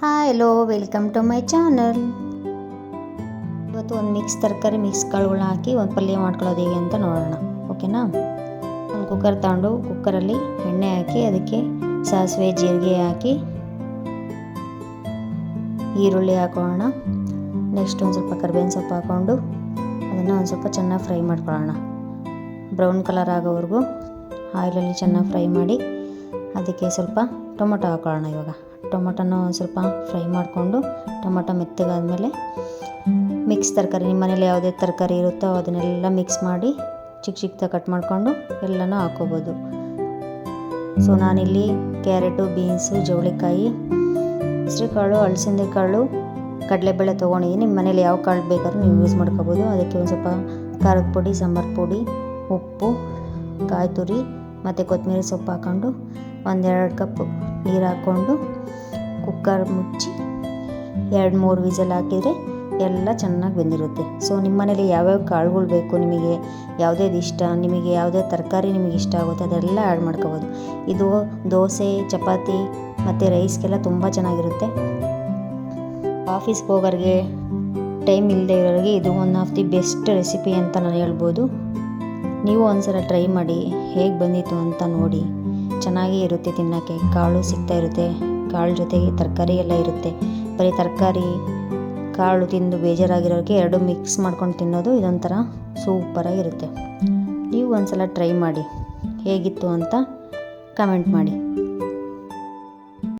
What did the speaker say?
Hi hello welcome to my channel ಇವತ್ತು ಒಂದು mix ತರಕಾರಿ ಮಿಕ್ಸ್ ಕಾಳುಗಳನ್ನ ಹಾಕಿ ಒಂದು ಪಲ್ಯ ಮಾಡ್ಕೊಳ್ಳೋದು ಹೇಗೆ ಅಂತ ನೋಡೋಣ. ಓಕೆನಾ ಒಂದು ಕುಕ್ಕರ್ ತಗೊಂಡು ಕುಕ್ಕರಲ್ಲಿ ಎಣ್ಣೆ ಹಾಕಿ, ಅದಕ್ಕೆ ಸಾಸಿವೆ, ಜೀರಿಗೆ ಹಾಕಿ, ಈರುಳ್ಳಿ ಹಾಕೊಳ್ಳೋಣ. ನೆಕ್ಸ್ಟ್ ಒಂದು ಸ್ವಲ್ಪ ಕರ್ಬೇವಿನ ಸೊಪ್ಪು ಹಾಕ್ಕೊಂಡು ಅದನ್ನು ಒಂದು ಸ್ವಲ್ಪ ಚೆನ್ನಾಗಿ ಫ್ರೈ ಮಾಡ್ಕೊಳ್ಳೋಣ. ಬ್ರೌನ್ ಕಲರ್ ಆಗೋವರೆಗೂ ಆಯಿಲಲ್ಲಿ ಚೆನ್ನಾಗಿ ಫ್ರೈ ಮಾಡಿ, ಅದಕ್ಕೆ ಸ್ವಲ್ಪ ಟೊಮೊಟೊ ಹಾಕೊಳ್ಳೋಣ ಇವಾಗ. ಟೊಮೊಟೊನ ಒಂದು ಸ್ವಲ್ಪ ಫ್ರೈ ಮಾಡಿಕೊಂಡು ಟೊಮೊಟೊ ಮೆತ್ತಗಾದಮೇಲೆ ಮಿಕ್ಸ್ ತರಕಾರಿ, ನಿಮ್ಮ ಮನೇಲಿ ಯಾವುದೇ ತರಕಾರಿ ಇರುತ್ತೋ ಅದನ್ನೆಲ್ಲ ಮಿಕ್ಸ್ ಮಾಡಿ ಚಿಕ್ಕ ಚಿಕ್ಕದಾಗಿ ಕಟ್ ಮಾಡಿಕೊಂಡು ಎಲ್ಲನೂ ಹಾಕೋಬೋದು ಸೊ ನಾನಿಲ್ಲಿ ಕ್ಯಾರೆಟು, ಬೀನ್ಸು, ಜವಳಿಕಾಯಿ, ಹೆಸರುಕಾಳು ಹಲಸಿಂದೆ ಕಾಳು ಕಡಲೆಬೇಳೆ ತೊಗೊಂಡಿದ್ದೀನಿ. ನಿಮ್ಮ ಮನೇಲಿ ಯಾವ ಕಾಳು ಬೇಕಾದ್ರೂ ನೀವು ಯೂಸ್ ಮಾಡ್ಕೋಬೋದು. ಅದಕ್ಕೆ ಒಂದು ಸ್ವಲ್ಪ ಖಾರದ ಪುಡಿ, ಸಾಂಬಾರು ಪುಡಿ, ಉಪ್ಪು, ಕಾಯಿ ತುರಿ ಮತ್ತು ಕೊತ್ತಂಬರಿ ಸೊಪ್ಪು ಹಾಕ್ಕೊಂಡು ಒಂದೆರಡು ಕಪ್ ನೀರು ಹಾಕ್ಕೊಂಡು ಕುಕ್ಕರ್ ಮುಚ್ಚಿ ಎರಡು ಮೂರು ವಿಸಲ್ ಹಾಕಿದರೆ ಎಲ್ಲ ಚೆನ್ನಾಗಿ ಬೆಂದಿರುತ್ತೆ. ಸೊ ನಿಮ್ಮ ಮನೇಲಿ ಯಾವ್ಯಾವ ಕಾಳುಗಳು ಬೇಕು ನಿಮಗೆ? ಯಾವುದ್ಯಾವ್ದು ಇಷ್ಟ? ನಿಮಗೆ ಯಾವುದೇ ತರಕಾರಿ ನಿಮಗೆ ಇಷ್ಟ ಆಗುತ್ತೆ? ಅದೆಲ್ಲ ಆ್ಯಡ್ ಮಾಡ್ಕೋಬೋದು. ಇದು ದೋಸೆ, ಚಪಾತಿ ಮತ್ತು ರೈಸ್ಗೆಲ್ಲ ತುಂಬ ಚೆನ್ನಾಗಿರುತ್ತೆ. ಆಫೀಸ್ಗೆ ಹೋಗೋರಿಗೆ ಟೈಮ್ ಇಲ್ಲದೆ ಇರೋರಿಗೆ ಇದು one of the best recipe ಅಂತ ನಾನು ಹೇಳ್ಬೋದು. ನೀವು ಒಂದ್ಸಲ ಟ್ರೈ ಮಾಡಿ ಹೇಗೆ ಬಂದಿತ್ತು ಅಂತ ನೋಡಿ. ಚೆನ್ನಾಗೇ ಇರುತ್ತೆ ತಿನ್ನೋಕ್ಕೆ. ಕಾಳು ಸಿಗ್ತಾ ಇರುತ್ತೆ. ಕಾಳು ಜೊತೆಗೆ ತರಕಾರಿ ಎಲ್ಲ ಇರುತ್ತೆ. ಬರೀ ತರಕಾರಿ, ಕಾಳು ತಿಂದು ಬೇಜಾರಾಗಿರೋರಿಗೆ ಎರಡು ಮಿಕ್ಸ್ ಮಾಡ್ಕೊಂಡು ತಿನ್ನೋದು ಇದೊಂಥರ ಸೂಪರಾಗಿರುತ್ತೆ ನೀವು ಒಂದ್ಸಲ ಟ್ರೈ ಮಾಡಿ. ಹೇಗಿತ್ತು ಅಂತ ಕಮೆಂಟ್ ಮಾಡಿ.